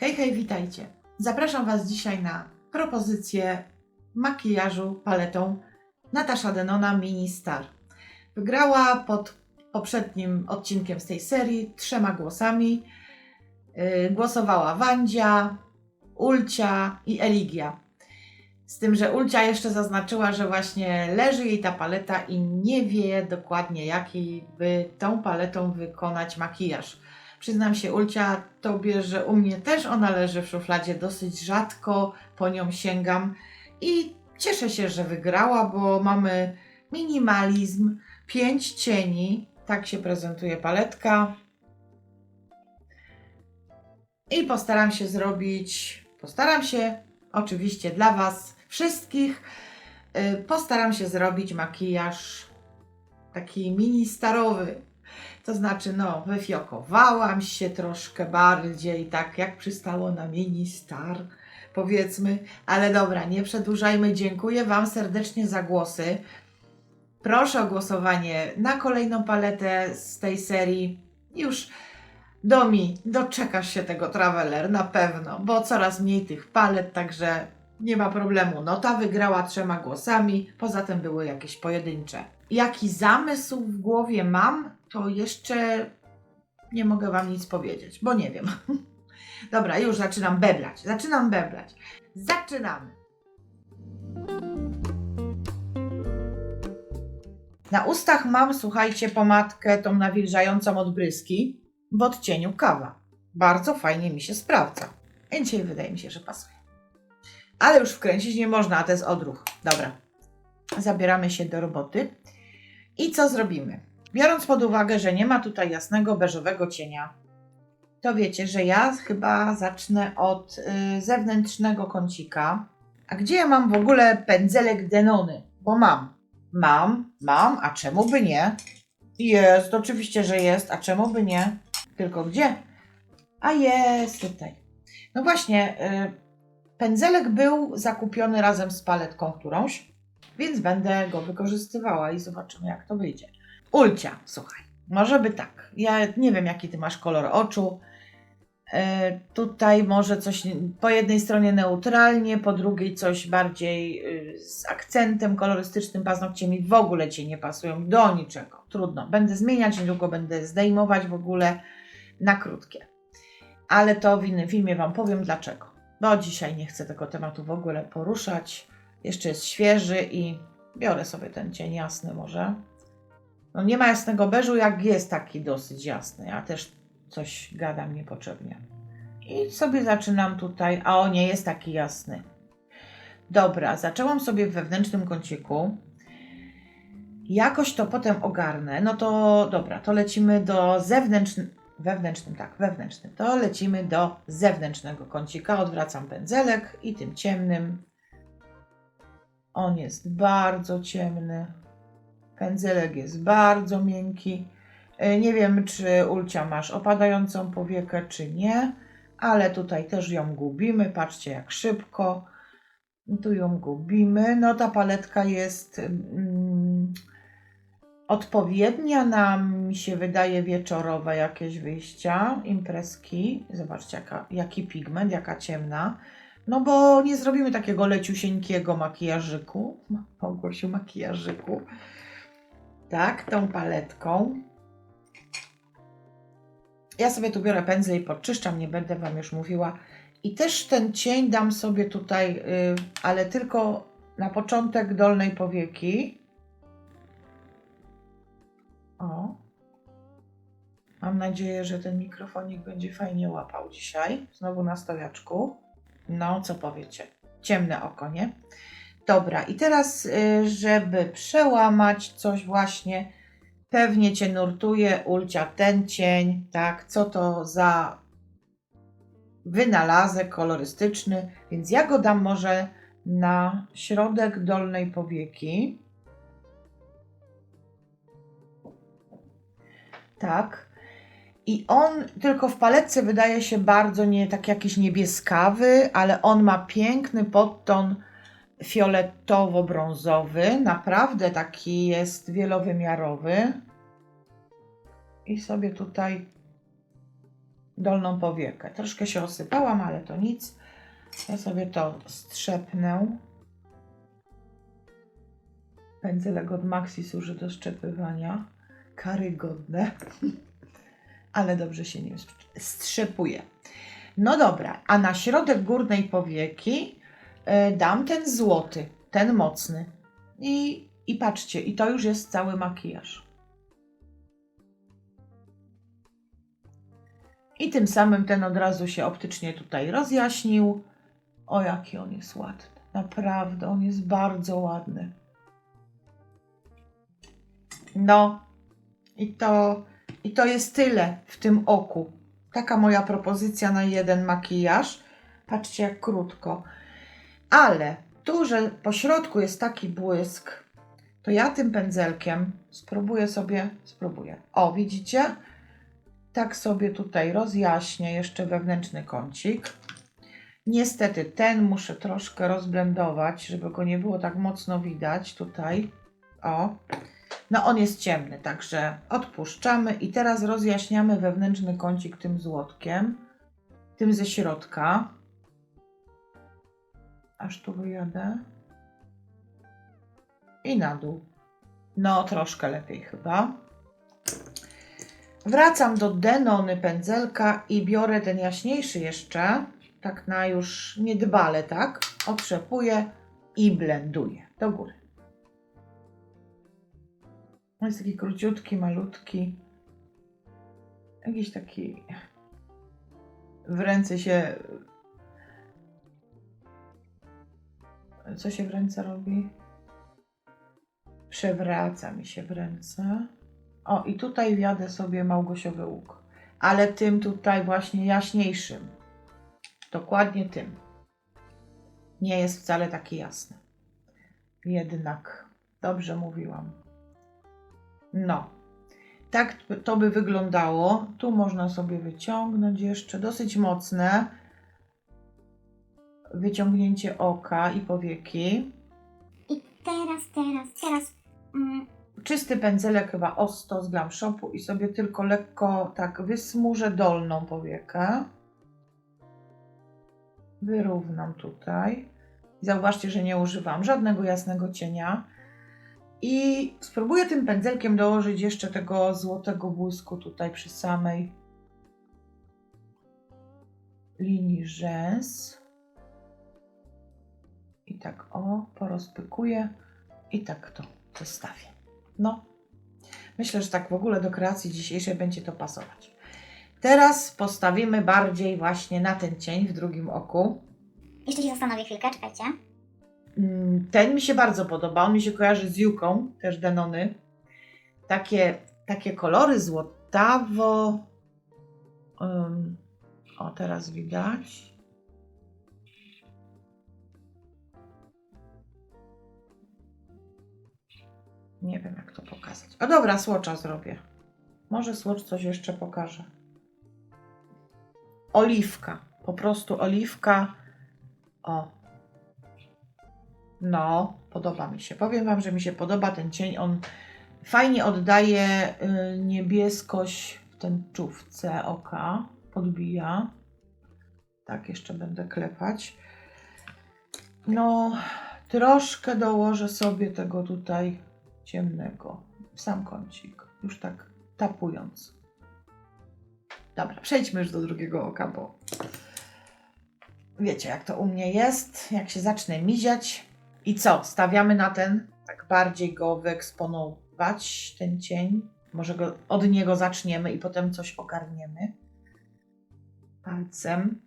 Hej, hej, witajcie. Zapraszam Was dzisiaj na propozycję makijażu paletą Natasza Denona Mini Star. Wygrała pod poprzednim odcinkiem z tej serii trzema głosami. Yy, głosowała Wandzia, Ulcia i Eligia. Z tym, że Ulcia jeszcze zaznaczyła, że właśnie leży jej ta paleta i nie wie dokładnie, jaki by tą paletą wykonać makijaż. Przyznam się, Ulcia, tobie, że u mnie też ona leży w szufladzie dosyć rzadko, po nią sięgam i cieszę się, że wygrała, bo mamy minimalizm, pięć cieni, tak się prezentuje paletka. I postaram się zrobić, postaram się oczywiście dla Was wszystkich, y, postaram się zrobić makijaż taki mini starowy. To znaczy, no, wyfiokowałam się troszkę bardziej, tak jak przystało na mini star, powiedzmy. Ale dobra, nie przedłużajmy. Dziękuję Wam serdecznie za głosy. Proszę o głosowanie na kolejną paletę z tej serii. Już Domi, doczekasz się tego Traveler na pewno, bo coraz mniej tych palet, także nie ma problemu. No ta wygrała trzema głosami, poza tym były jakieś pojedyncze. Jaki zamysł w głowie mam, to jeszcze nie mogę Wam nic powiedzieć, bo nie wiem. Dobra, już zaczynam beblać. Zaczynam beblać. Zaczynamy. Na ustach mam, słuchajcie, pomadkę tą nawilżającą od bryski w odcieniu kawa. Bardzo fajnie mi się sprawdza. I dzisiaj wydaje mi się, że pasuje. Ale już wkręcić nie można, a to jest odruch. Dobra. Zabieramy się do roboty. I co zrobimy? Biorąc pod uwagę, że nie ma tutaj jasnego beżowego cienia, to wiecie, że ja chyba zacznę od y, zewnętrznego kącika. A gdzie ja mam w ogóle pędzelek Denony? Bo mam. Mam, mam, a czemu by nie? Jest, oczywiście, że jest, a czemu by nie? Tylko gdzie? A jest tutaj. No właśnie, y, pędzelek był zakupiony razem z paletką którąś, więc będę go wykorzystywała i zobaczymy, jak to wyjdzie. Ulcia, słuchaj, może by tak. Ja nie wiem, jaki ty masz kolor oczu. E, tutaj może coś po jednej stronie neutralnie, po drugiej coś bardziej y, z akcentem kolorystycznym. Paznokcie mi w ogóle ci nie pasują do niczego. Trudno. Będę zmieniać, niedługo będę zdejmować w ogóle na krótkie. Ale to w innym filmie Wam powiem dlaczego. Bo dzisiaj nie chcę tego tematu w ogóle poruszać. Jeszcze jest świeży i biorę sobie ten cień jasny może. No nie ma jasnego beżu, jak jest taki dosyć jasny. Ja też coś gadam niepotrzebnie. I sobie zaczynam tutaj, a o nie jest taki jasny. Dobra, zaczęłam sobie w wewnętrznym kąciku. Jakoś to potem ogarnę. No to dobra, to lecimy do zewnętrznego. Wewnętrznym, tak, wewnętrznym. To lecimy do zewnętrznego kącika. Odwracam pędzelek i tym ciemnym. On jest bardzo ciemny. Pędzelek jest bardzo miękki. E, Nie wiem, czy Ulcia masz opadającą powiekę, czy nie, ale tutaj też ją gubimy. Patrzcie, jak szybko. Tu ją gubimy. No, ta paletka jest mm, odpowiednia na, mi się wydaje, wieczorowe jakieś wyjścia, imprezki. Zobaczcie, jaka, jaki pigment, jaka ciemna. No bo nie zrobimy takiego leciusieńkiego makijażyku. Małgosiu, makijażyku. Tak, tą paletką. Ja sobie tu biorę pędzel i podczyszczam, nie będę Wam już mówiła. I też ten cień dam sobie tutaj, yy, ale tylko na początek dolnej powieki. O. Mam nadzieję, że ten mikrofonik będzie fajnie łapał dzisiaj. Znowu na stojaczku. No, co powiecie? Ciemne oko, nie? Dobra, i teraz, y, żeby przełamać coś właśnie, pewnie Cię nurtuje, Ulcia, ten cień, tak? Co to za wynalazek kolorystyczny, więc ja go dam może na środek dolnej powieki. Tak. I on tylko w paletce wydaje się bardzo nie tak jakiś niebieskawy, ale on ma piękny podton fioletowo-brązowy. Naprawdę taki jest wielowymiarowy. I sobie tutaj dolną powiekę. Troszkę się osypałam, ale to nic. Ja sobie to strzepnę. Pędzelek od Maxi służy do szczepywania. Karygodne. ale dobrze się nim strzepuje. No dobra, a na środek górnej powieki dam ten złoty, ten mocny. I, I patrzcie, i to już jest cały makijaż. I tym samym ten od razu się optycznie tutaj rozjaśnił. O, jaki on jest ładny. Naprawdę, on jest bardzo ładny. No, i to, i to jest tyle w tym oku. Taka moja propozycja na jeden makijaż. Patrzcie, jak krótko. Ale tu, że po środku jest taki błysk, to ja tym pędzelkiem spróbuję sobie, spróbuję. O, widzicie? Tak sobie tutaj rozjaśnię jeszcze wewnętrzny kącik. Niestety ten muszę troszkę rozblendować, żeby go nie było tak mocno widać tutaj. O. No on jest ciemny, także odpuszczamy i teraz rozjaśniamy wewnętrzny kącik tym złotkiem, tym ze środka. Aż tu wyjadę. I na dół. No, troszkę lepiej chyba. Wracam do Denony pędzelka i biorę ten jaśniejszy jeszcze, tak na już niedbale, tak? Otrzepuję i blenduję do góry. On jest taki króciutki, malutki. Jakiś taki w ręce się. Co się w ręce robi? Przewraca mi się w ręce. O, i tutaj wjadę sobie małgosiowy łuk. Ale tym tutaj właśnie jaśniejszym. Dokładnie tym. Nie jest wcale taki jasny. Jednak. Dobrze mówiłam. No. Tak to by wyglądało. Tu można sobie wyciągnąć jeszcze dosyć mocne wyciągnięcie oka i powieki. I teraz, teraz, teraz. Mm, czysty pędzelek chyba Osto z Glam Shopu i sobie tylko lekko tak wysmużę dolną powiekę. Wyrównam tutaj. Zauważcie, że nie używam żadnego jasnego cienia. I spróbuję tym pędzelkiem dołożyć jeszcze tego złotego błysku tutaj przy samej linii rzęs. I tak o, porozpykuję i tak to zostawię. No, myślę, że tak w ogóle do kreacji dzisiejszej będzie to pasować. Teraz postawimy bardziej właśnie na ten cień w drugim oku. jeszcze się zastanowię chwilkę, czekajcie. Mm, Ten mi się bardzo podoba. On mi się kojarzy z Juką, też Denony. Takie, takie kolory złotawo. Ym, o, teraz widać. Nie wiem, jak to pokazać. O dobra, słocza zrobię. Może słocz coś jeszcze pokaże. Oliwka. Po prostu oliwka. O, no, podoba mi się. Powiem Wam, że mi się podoba ten cień. On fajnie oddaje y, niebieskość w tęczówce oka. Podbija. Tak, jeszcze będę klepać. No, troszkę dołożę sobie tego tutaj ciemnego. W sam kącik. Już tak tapując. Dobra, przejdźmy już do drugiego oka, bo wiecie, jak to u mnie jest. Jak się zacznę miziać, i co? Stawiamy na ten, tak bardziej go wyeksponować, ten cień. Może go, od niego zaczniemy i potem coś ogarniemy. Palcem.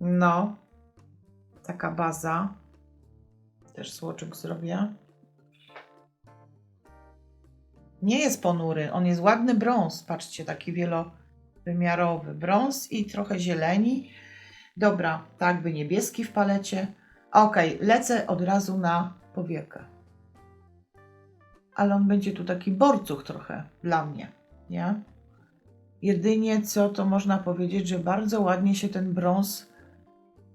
No. Taka baza. Też słoczyk zrobię. Nie jest ponury, on jest ładny brąz. Patrzcie, taki wielowymiarowy. Brąz i trochę zieleni. Dobra, tak by niebieski w palecie. Ok, lecę od razu na powiekę. Ale on będzie tu taki borcuch trochę dla mnie, nie? Jedynie co to można powiedzieć, że bardzo ładnie się ten brąz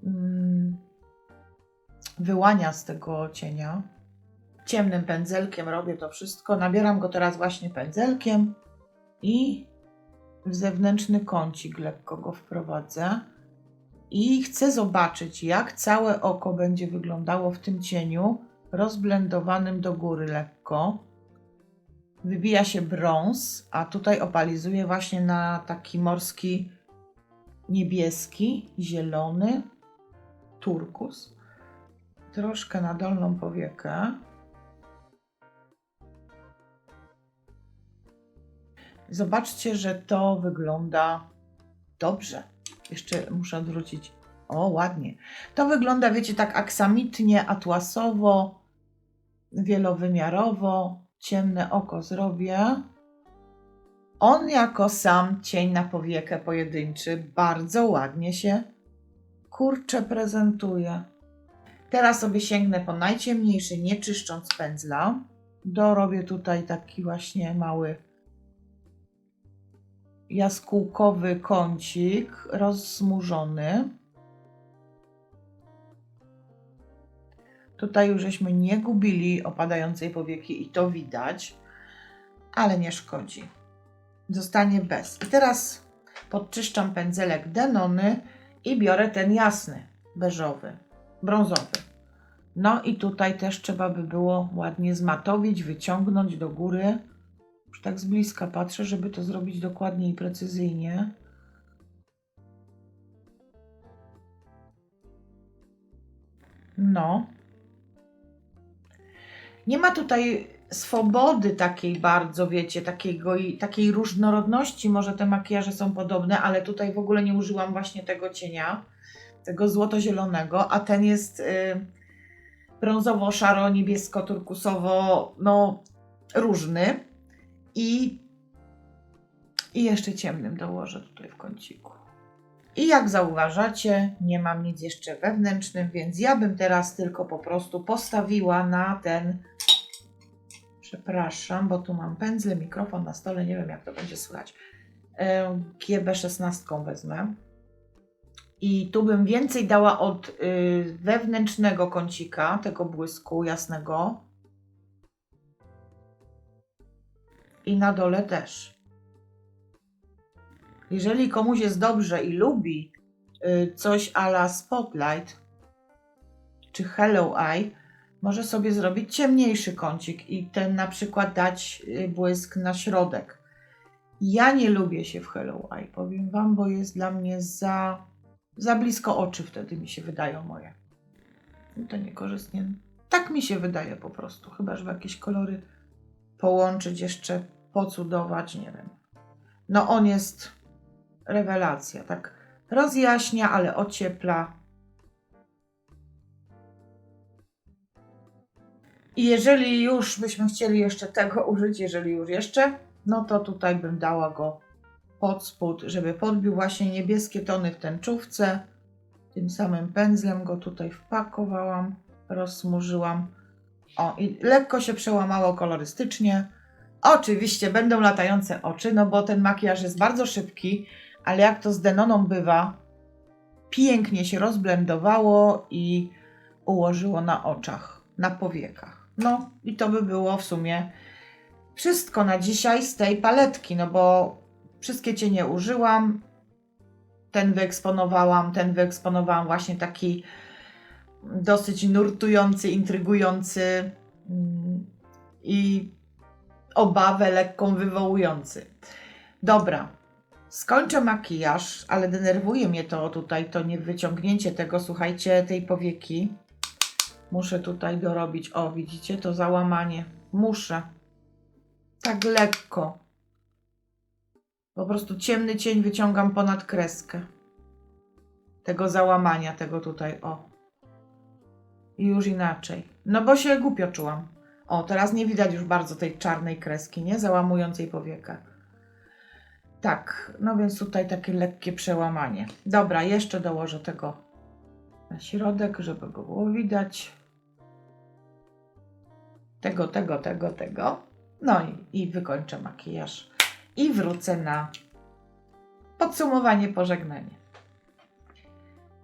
mm, wyłania z tego cienia. Ciemnym pędzelkiem robię to wszystko. Nabieram go teraz właśnie pędzelkiem. I w zewnętrzny kącik lekko go wprowadzę. I chcę zobaczyć, jak całe oko będzie wyglądało w tym cieniu, rozblendowanym do góry lekko. Wybija się brąz, a tutaj opalizuję właśnie na taki morski niebieski, zielony, turkus. Troszkę na dolną powiekę. Zobaczcie, że to wygląda dobrze. Jeszcze muszę odwrócić. O, ładnie. To wygląda, wiecie, tak aksamitnie, atłasowo, wielowymiarowo. Ciemne oko zrobię. On jako sam cień na powiekę pojedynczy bardzo ładnie się kurczę prezentuje. Teraz sobie sięgnę po najciemniejszy, nie czyszcząc pędzla. Dorobię tutaj taki właśnie mały jaskółkowy kącik rozsmużony. Tutaj już żeśmy nie gubili opadającej powieki i to widać, ale nie szkodzi. Zostanie bez. I teraz podczyszczam pędzelek Denony i biorę ten jasny, beżowy, brązowy. No i tutaj też trzeba by było ładnie zmatowić, wyciągnąć do góry. Już tak z bliska patrzę, żeby to zrobić dokładnie i precyzyjnie. No. Nie ma tutaj swobody takiej bardzo, wiecie, takiego, takiej różnorodności. Może te makijaże są podobne, ale tutaj w ogóle nie użyłam właśnie tego cienia, tego złoto-zielonego, a ten jest y, brązowo-szaro-niebiesko-turkusowo, no różny. I, I jeszcze ciemnym dołożę tutaj w kąciku. I jak zauważacie, nie mam nic jeszcze wewnętrznym, więc ja bym teraz tylko po prostu postawiła na ten. Przepraszam, bo tu mam pędzle, mikrofon na stole, nie wiem jak to będzie słychać. E, GB16 wezmę. I tu bym więcej dała od y, wewnętrznego kącika, tego błysku jasnego. I na dole też. Jeżeli komuś jest dobrze i lubi y, coś a la Spotlight czy Hello Eye, może sobie zrobić ciemniejszy kącik i ten na przykład dać y, błysk na środek. Ja nie lubię się w Hello Eye, powiem Wam, bo jest dla mnie za, za blisko oczy wtedy mi się wydają moje. I to niekorzystnie. Tak mi się wydaje po prostu, chyba że jakieś kolory połączyć jeszcze, pocudować, nie wiem. No on jest rewelacja, tak rozjaśnia, ale ociepla. I jeżeli już byśmy chcieli jeszcze tego użyć, jeżeli już jeszcze, no to tutaj bym dała go pod spód, żeby podbił właśnie niebieskie tony w tęczówce. Tym samym pędzlem go tutaj wpakowałam, rozsmużyłam. O, i lekko się przełamało kolorystycznie. Oczywiście będą latające oczy, no bo ten makijaż jest bardzo szybki, ale jak to z Denoną bywa, pięknie się rozblendowało i ułożyło na oczach, na powiekach. No i to by było w sumie wszystko na dzisiaj z tej paletki, no bo wszystkie cienie użyłam. Ten wyeksponowałam, ten wyeksponowałam właśnie taki dosyć nurtujący, intrygujący mm, i obawę lekką wywołujący. Dobra, skończę makijaż, ale denerwuje mnie to tutaj, to nie wyciągnięcie tego, słuchajcie, tej powieki. Muszę tutaj dorobić, o widzicie, to załamanie. Muszę. Tak lekko. Po prostu ciemny cień wyciągam ponad kreskę. Tego załamania, tego tutaj, o. I już inaczej. No bo się głupio czułam. O, teraz nie widać już bardzo tej czarnej kreski, nie? Załamującej powiekę. Tak, no więc tutaj takie lekkie przełamanie. Dobra, jeszcze dołożę tego na środek, żeby go było widać. Tego, tego, tego, tego. No i, i wykończę makijaż. I wrócę na podsumowanie, pożegnanie.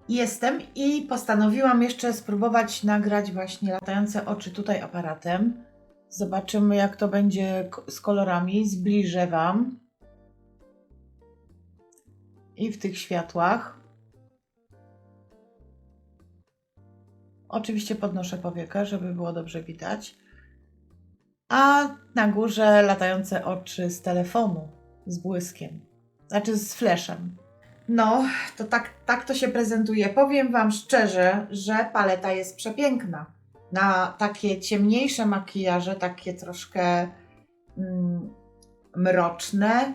Jestem i postanowiłam jeszcze spróbować nagrać właśnie latające oczy tutaj aparatem. Zobaczymy, jak to będzie z kolorami. Zbliżę Wam. i w tych światłach. Oczywiście podnoszę powiekę, żeby było dobrze widać. A na górze latające oczy z telefonu, z błyskiem, znaczy z fleszem. No, to tak, tak to się prezentuje. Powiem Wam szczerze, że paleta jest przepiękna. Na takie ciemniejsze makijaże, takie troszkę mm, mroczne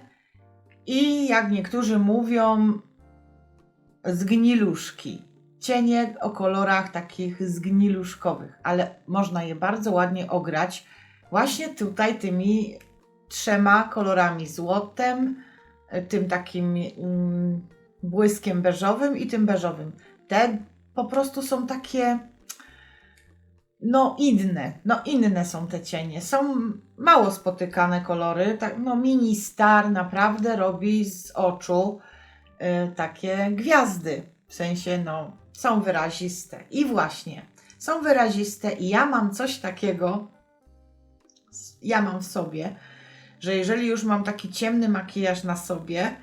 i jak niektórzy mówią, zgniluszki. Cienie o kolorach takich zgniluszkowych, ale można je bardzo ładnie ograć właśnie tutaj tymi trzema kolorami złotem, tym takim mm, błyskiem beżowym i tym beżowym. Te po prostu są takie no inne, no inne są te cienie. Są mało spotykane kolory, tak, no mini star naprawdę robi z oczu y, takie gwiazdy. W sensie, no, są wyraziste. I właśnie, są wyraziste i ja mam coś takiego, ja mam w sobie, że jeżeli już mam taki ciemny makijaż na sobie,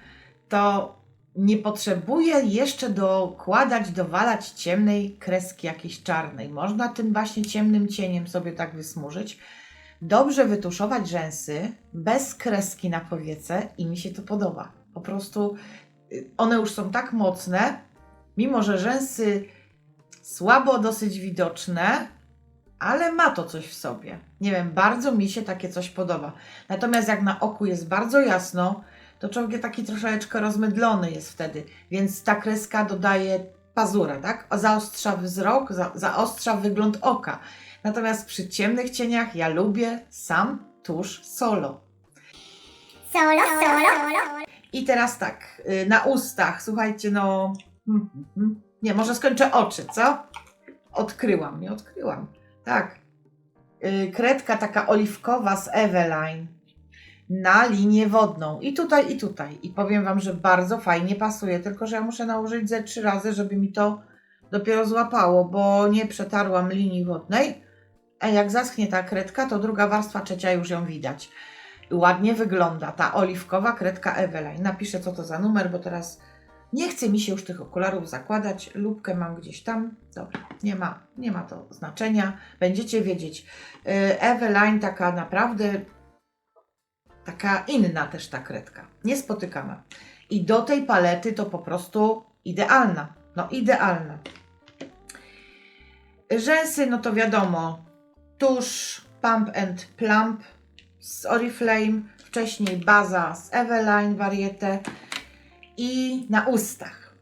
to nie potrzebuję jeszcze dokładać, dowalać ciemnej kreski jakiejś czarnej. Można tym właśnie ciemnym cieniem sobie tak wysmużyć. Dobrze wytuszować rzęsy bez kreski na powiece i mi się to podoba. Po prostu y, one już są tak mocne, mimo że rzęsy słabo dosyć widoczne, ale ma to coś w sobie. Nie wiem, bardzo mi się takie coś podoba. Natomiast jak na oku jest bardzo jasno, to człowiek taki troszeczkę rozmydlony jest wtedy, więc ta kreska dodaje pazura, tak? Zaostrza wzrok, za, zaostrza wygląd oka. Natomiast przy ciemnych cieniach ja lubię sam tusz solo. Solo, solo. I teraz tak, y, na ustach, słuchajcie, no. hmm, hmm, hmm. Nie, może skończę oczy, co? Odkryłam, nie odkryłam. Tak. Y, Kredka taka oliwkowa z Eveline na linię wodną. I tutaj, i tutaj. I powiem Wam, że bardzo fajnie pasuje, tylko że ja muszę nałożyć ze trzy razy, żeby mi to dopiero złapało, bo nie przetarłam linii wodnej. A jak zaschnie ta kredka, to druga warstwa, trzecia już ją widać. Ładnie wygląda ta oliwkowa kredka Eveline. Napiszę, co to za numer, bo teraz nie chce mi się już tych okularów zakładać. Lubkę mam gdzieś tam. Dobra, nie ma, nie ma to znaczenia. Będziecie wiedzieć. Yy, Eveline taka naprawdę taka inna też ta kredka. Niespotykana. I do tej palety to po prostu idealna. No idealna. Rzęsy, no to wiadomo, tusz Pump and Plump z Oriflame, wcześniej baza z Eveline Variete i na ustach.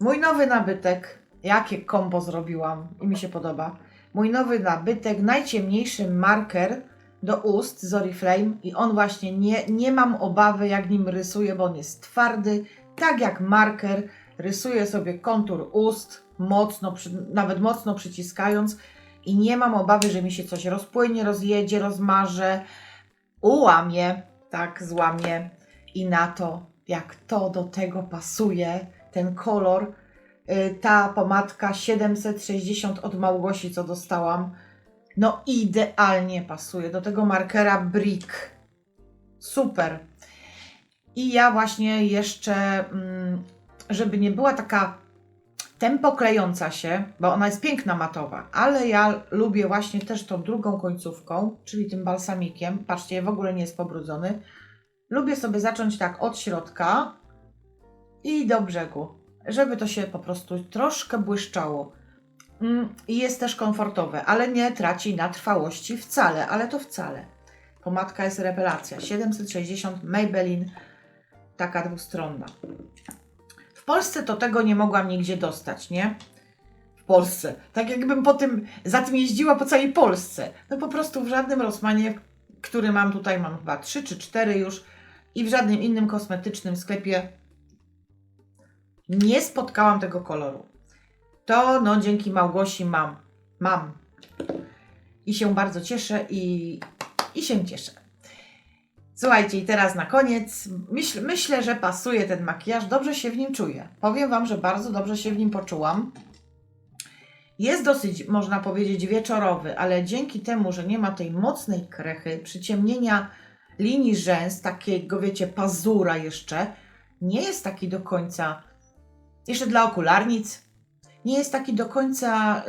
Mój nowy nabytek, jakie kombo zrobiłam i mi się podoba. Mój nowy nabytek, najciemniejszy marker do ust z Oriflame i on właśnie nie, nie mam obawy jak nim rysuję, bo on jest twardy, tak jak marker rysuję sobie kontur ust, mocno, nawet mocno przyciskając i nie mam obawy, że mi się coś rozpłynie, rozjedzie, rozmarze, ułamie, tak, złamie i na to, jak to do tego pasuje, ten kolor, y, ta pomadka 760 od Małgosi, co dostałam, no idealnie pasuje do tego markera Brick. Super. I ja właśnie jeszcze, mm, żeby nie była taka tempo klejąca się, bo ona jest piękna matowa, ale ja lubię właśnie też tą drugą końcówką, czyli tym balsamikiem. Patrzcie, w ogóle nie jest pobrudzony. Lubię sobie zacząć tak od środka i do brzegu, żeby to się po prostu troszkę błyszczało. Mm, I jest też komfortowe, ale nie traci na trwałości wcale, ale to wcale. Pomadka jest rewelacja. 760 Maybelline, taka dwustronna. W Polsce to tego nie mogłam nigdzie dostać, nie? W Polsce. Tak jakbym po tym, za tym jeździła po całej Polsce. No po prostu w żadnym Rossmanie, który mam tutaj, mam chyba 3 czy 4 już i w żadnym innym kosmetycznym sklepie nie spotkałam tego koloru. To no dzięki Małgosi mam. Mam. I się bardzo cieszę i, i się cieszę. Słuchajcie, i teraz na koniec. Myśl, myślę, że pasuje ten makijaż. Dobrze się w nim czuję. Powiem Wam, że bardzo dobrze się w nim poczułam. Jest dosyć, można powiedzieć, wieczorowy, ale dzięki temu, że nie ma tej mocnej krechy, przyciemnienia linii rzęs, takiego, wiecie, pazura jeszcze, nie jest taki do końca, jeszcze dla okularnic, nie jest taki do końca y,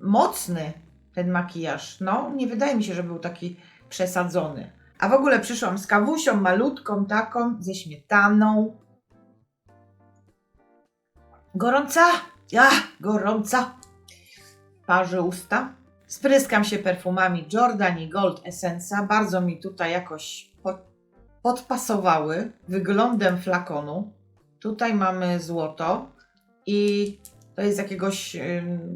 mocny ten makijaż. No, nie wydaje mi się, że był taki przesadzony. A w ogóle przyszłam z kawusią malutką taką, ze śmietaną. Gorąca? Ja, gorąca. Parzy usta. Spryskam się perfumami Jordan i Gold Essence'a. Bardzo mi tutaj jakoś po, podpasowały wyglądem flakonu. Tutaj mamy złoto i to jest jakiegoś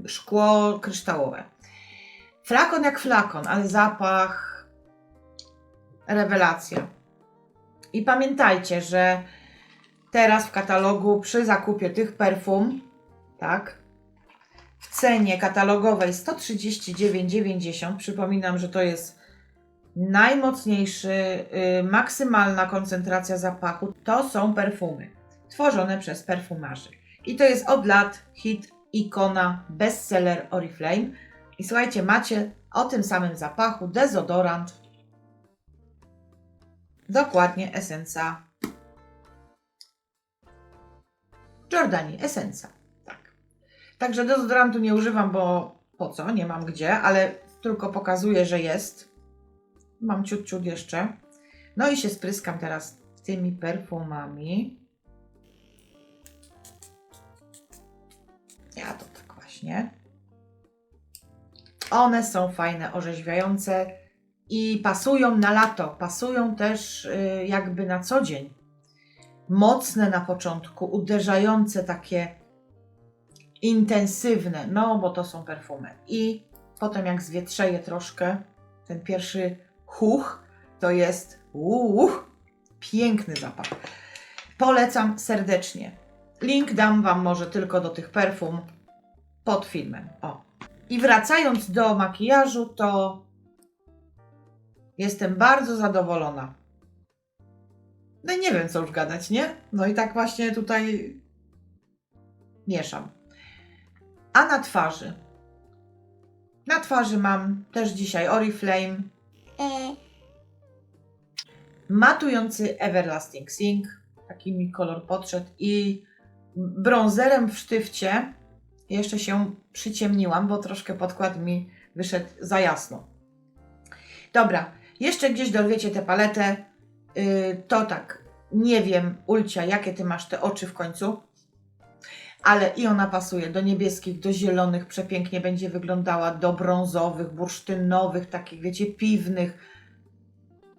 szkło kryształowe. Flakon jak flakon, ale zapach rewelacja. I pamiętajcie, że teraz w katalogu przy zakupie tych perfum, tak, w cenie katalogowej 139,90. Przypominam, że to jest najmocniejszy, y, maksymalna koncentracja zapachu. To są perfumy tworzone przez perfumarzy. I to jest od lat hit, ikona, bestseller Oriflame. I słuchajcie, macie o tym samym zapachu dezodorant. Dokładnie esencja. Jordani, esencja. Tak. Także dezodorantu nie używam, bo po co? Nie mam gdzie, ale tylko pokazuję, że jest. Mam ciut, ciut jeszcze. No i się spryskam teraz tymi perfumami. Ja to tak właśnie. One są fajne, orzeźwiające i pasują na lato. Pasują też y, jakby na co dzień. Mocne na początku, uderzające takie intensywne, no bo to są perfumy. I potem jak zwietrzeje troszkę, ten pierwszy huch, to jest uch, piękny zapach. Polecam serdecznie. Link dam Wam może tylko do tych perfum pod filmem. O. I wracając do makijażu, to jestem bardzo zadowolona. No i nie wiem, co już gadać, nie? No i tak właśnie tutaj mieszam. A na twarzy? Na twarzy mam też dzisiaj Oriflame E, matujący Everlasting Sink, taki mi kolor podszedł i brązerem w sztywcie jeszcze się przyciemniłam, bo troszkę podkład mi wyszedł za jasno. Dobra, jeszcze gdzieś dorwiecie tę paletę. Yy, to tak, nie wiem, Ulcia, jakie ty masz te oczy w końcu, ale i ona pasuje do niebieskich, do zielonych, przepięknie będzie wyglądała, do brązowych, bursztynowych, takich, wiecie, piwnych,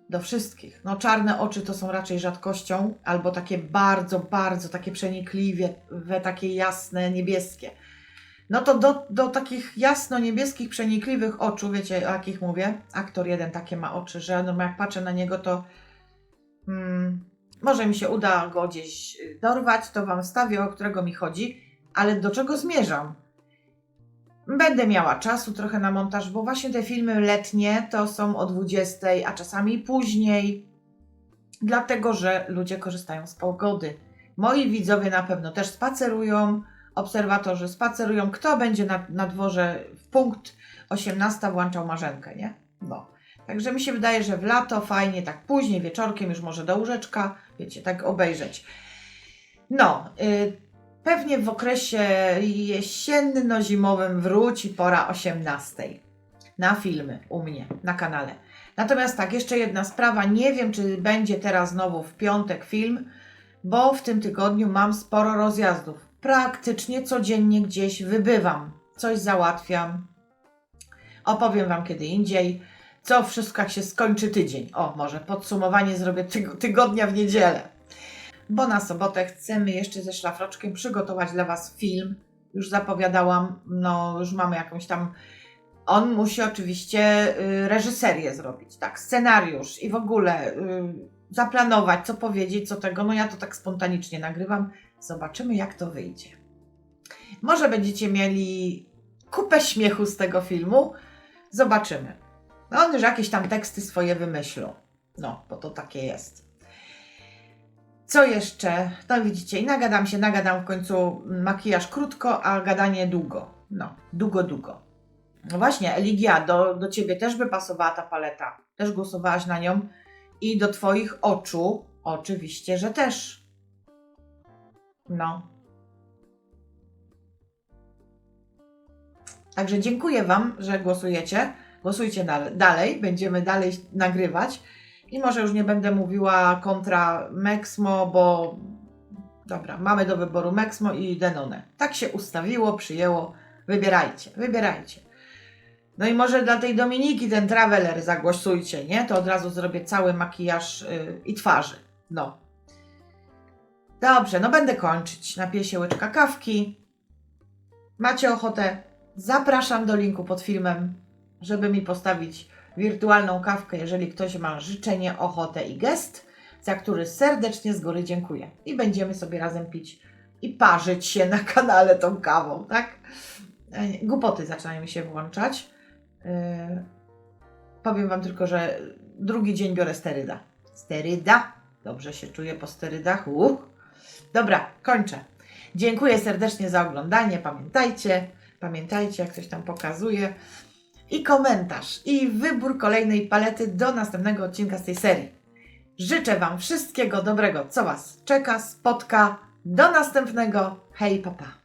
do wszystkich. No czarne oczy to są raczej rzadkością, albo takie bardzo, bardzo takie przenikliwe, we takie jasne, niebieskie. No to do, do takich jasno-niebieskich, przenikliwych oczu, wiecie o jakich mówię? Aktor jeden takie ma oczy, że no jak patrzę na niego, to mm, może mi się uda go gdzieś y, dorwać, to Wam stawię, o którego mi chodzi, ale do czego zmierzam? Będę miała czasu trochę na montaż, bo właśnie te filmy letnie to są o 20, a czasami później, dlatego że ludzie korzystają z pogody. Moi widzowie na pewno też spacerują, obserwatorzy spacerują. Kto będzie na, na dworze w punkt 18 włączał marzenkę, nie? No. Także mi się wydaje, że w lato fajnie, tak później, wieczorkiem już może do łóżeczka, wiecie, tak obejrzeć. No, y, pewnie w okresie jesienno-zimowym wróci pora 18 na filmy u mnie na kanale. Natomiast tak, jeszcze jedna sprawa. Nie wiem, czy będzie teraz znowu w piątek film, bo w tym tygodniu mam sporo rozjazdów. Praktycznie codziennie gdzieś wybywam, coś załatwiam. Opowiem Wam kiedy indziej, co wszystko jak się skończy tydzień. O, może podsumowanie zrobię tyg- tygodnia w niedzielę. Bo na sobotę chcemy jeszcze ze szlafroczkiem przygotować dla Was film. Już zapowiadałam, no już mamy jakąś tam. On musi oczywiście y, reżyserię zrobić, tak, scenariusz i w ogóle y, zaplanować, co powiedzieć, co tego. No ja to tak spontanicznie nagrywam. Zobaczymy, jak to wyjdzie. Może będziecie mieli kupę śmiechu z tego filmu. Zobaczymy. No już jakieś tam teksty swoje wymyślą. No, bo to takie jest. Co jeszcze? No widzicie, i nagadam się, nagadam w końcu makijaż krótko, a gadanie długo. No, długo, długo. No właśnie, Eligia, do, do ciebie też by pasowała ta paleta. Też głosowałaś na nią. I do twoich oczu, oczywiście, że też. No. Także dziękuję Wam, że głosujecie. Głosujcie dal- dalej, będziemy dalej nagrywać. I może już nie będę mówiła kontra Mexmo, bo dobra, mamy do wyboru Mexmo i Denone. Tak się ustawiło, przyjęło. Wybierajcie, wybierajcie. No i może dla tej Dominiki ten Traveler zagłosujcie, nie? To od razu zrobię cały makijaż yy, i twarzy. No. Dobrze, no będę kończyć. Napiję się łyczka kawki. Macie ochotę? Zapraszam do linku pod filmem, żeby mi postawić wirtualną kawkę, jeżeli ktoś ma życzenie, ochotę i gest, za który serdecznie z góry dziękuję. I będziemy sobie razem pić i parzyć się na kanale tą kawą, tak? E, Głupoty zaczynają mi się włączać. Yy, powiem Wam tylko, że drugi dzień biorę steryda. Steryda. Dobrze się czuję po sterydach. Uh. Dobra, kończę. Dziękuję serdecznie za oglądanie. Pamiętajcie, pamiętajcie, jak coś tam pokazuje. I komentarz, i wybór kolejnej palety do następnego odcinka z tej serii. Życzę Wam wszystkiego dobrego, co Was czeka, spotka. Do następnego. Hej, papa.